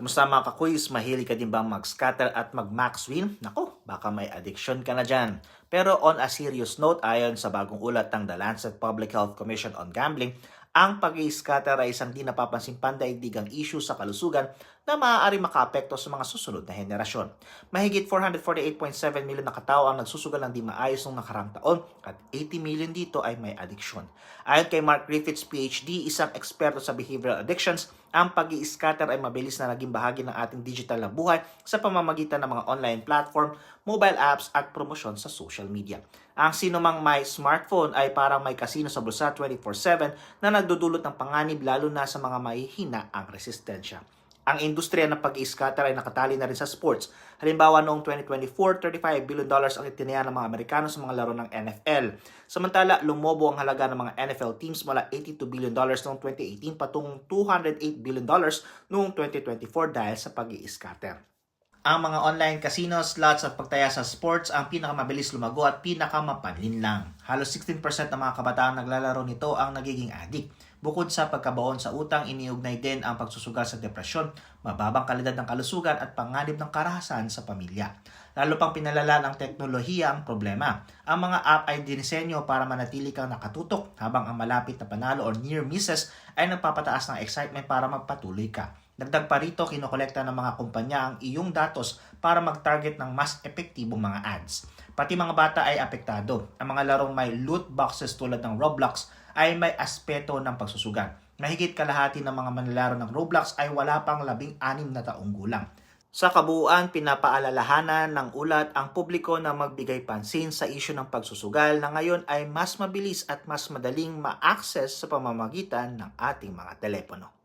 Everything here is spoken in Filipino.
Kumusta mga kakuis? Mahilig ka din bang mag-scatter at mag-max win? Nako, baka may addiction ka na dyan. Pero on a serious note, ayon sa bagong ulat ng The Lancet Public Health Commission on Gambling, ang pag scatter ay isang di napapansing pandaigdigang issue sa kalusugan na maaari makaapekto sa mga susunod na henerasyon. Mahigit 448.7 million na katao ang nagsusugal ng di maayos noong nakarang taon at 80 million dito ay may addiction. Ayon kay Mark Griffiths, PhD, isang eksperto sa behavioral addictions, ang pag scatter ay mabilis na naging bahagi ng ating digital na buhay sa pamamagitan ng mga online platform, mobile apps at promosyon sa social media. Ang sinumang may smartphone ay parang may kasino sa bulsa 24-7 na nagdudulot ng panganib lalo na sa mga mahihina ang resistensya. Ang industriya ng pag-scatter ay nakatali na rin sa sports. Halimbawa noong 2024, 35 billion dollars ang itinaya ng mga Amerikano sa mga laro ng NFL. Samantala, lumobo ang halaga ng mga NFL teams mula 82 billion dollars noong 2018 patungong 208 billion dollars noong 2024 dahil sa pag-scatter. Ang mga online casino, slots at pagtaya sa sports ang pinakamabilis lumago at pinakamapanlin lang. Halos 16% ng mga kabataan naglalaro nito ang nagiging addict. Bukod sa pagkabaon sa utang, iniugnay din ang pagsusugal sa depresyon, mababang kalidad ng kalusugan at panganib ng karahasan sa pamilya. Lalo pang pinalala ng teknolohiya ang problema. Ang mga app ay dinisenyo para manatili kang nakatutok habang ang malapit na panalo or near misses ay nagpapataas ng excitement para magpatuloy ka. Dagdag pa rito, kinokolekta ng mga kumpanya ang iyong datos para mag-target ng mas epektibong mga ads. Pati mga bata ay apektado. Ang mga larong may loot boxes tulad ng Roblox ay may aspeto ng pagsusugal. Mahigit kalahati ng mga manlalaro ng Roblox ay wala pang labing anim na taong gulang. Sa kabuuan, pinapaalalahanan ng ulat ang publiko na magbigay pansin sa isyu ng pagsusugal na ngayon ay mas mabilis at mas madaling ma-access sa pamamagitan ng ating mga telepono.